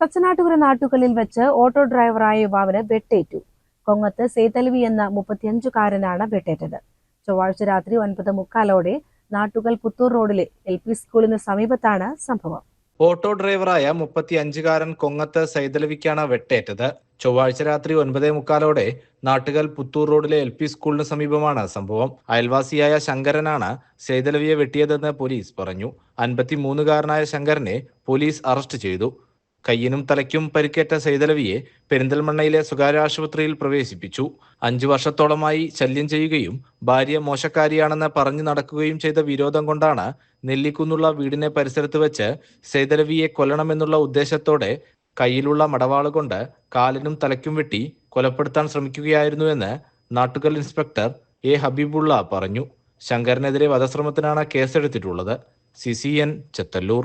തച്ചനാട്ടുകര നാട്ടുകളിൽ വെച്ച് ഓട്ടോ ഡ്രൈവറായ യുവാവിന് വെട്ടേറ്റു. കൊങ്ങത്ത് സേതൽവി എന്ന മുപ്പത്തിയഞ്ചുകാരനാണ് വെട്ടേറ്റത്. ചൊവ്വാഴ്ച രാത്രി ഒൻപത് മുക്കാലോടെ നാട്ടുകൽ പുത്തൂർ റോഡിലെ എൽ പി സ്കൂളിന് സമീപത്താണ് സംഭവം. ഓട്ടോ ഡ്രൈവറായ മുപ്പത്തിയഞ്ചുകാരൻ കൊങ്ങത്ത് സൈതലവിക്കാണ് വെട്ടേറ്റത്. ചൊവ്വാഴ്ച രാത്രി ഒൻപതേ മുക്കാലോടെ നാട്ടുകൽ പുത്തൂർ റോഡിലെ എൽ പി സ്കൂളിന് സമീപമാണ് സംഭവം. അയൽവാസിയായ ശങ്കരനാണ് സൈതലവിയെ വെട്ടിയതെന്ന് പോലീസ് പറഞ്ഞു. അൻപത്തിമൂന്നുകാരനായ ശങ്കരനെ പോലീസ് അറസ്റ്റ് ചെയ്തു. കയ്യിനും തലയ്ക്കും പരിക്കേറ്റ സൈതലവിയെ പെരിന്തൽമണ്ണയിലെ സ്വകാര്യ ആശുപത്രിയിൽ പ്രവേശിപ്പിച്ചു. അഞ്ചു വർഷത്തോളമായി ശല്യം ചെയ്യുകയും ഭാര്യ മോശക്കാരിയാണെന്ന് പറഞ്ഞു നടക്കുകയും ചെയ്ത വിരോധം കൊണ്ടാണ് നെല്ലിക്കുന്നുള്ള വീടിനെ പരിസരത്ത് വെച്ച് സൈതലവിയെ കൊല്ലണമെന്നുള്ള ഉദ്ദേശത്തോടെ കയ്യിലുള്ള മടവാൾ കൊണ്ട് കാലിനും തലയ്ക്കും വെട്ടി കൊലപ്പെടുത്താൻ ശ്രമിക്കുകയായിരുന്നുവെന്ന് നാട്ടുകൽ ഇൻസ്പെക്ടർ എ ഹബീബുള്ള പറഞ്ഞു. ശങ്കരനെതിരെ വധശ്രമത്തിനാണ് കേസെടുത്തിട്ടുള്ളത്. C C N Chethallur.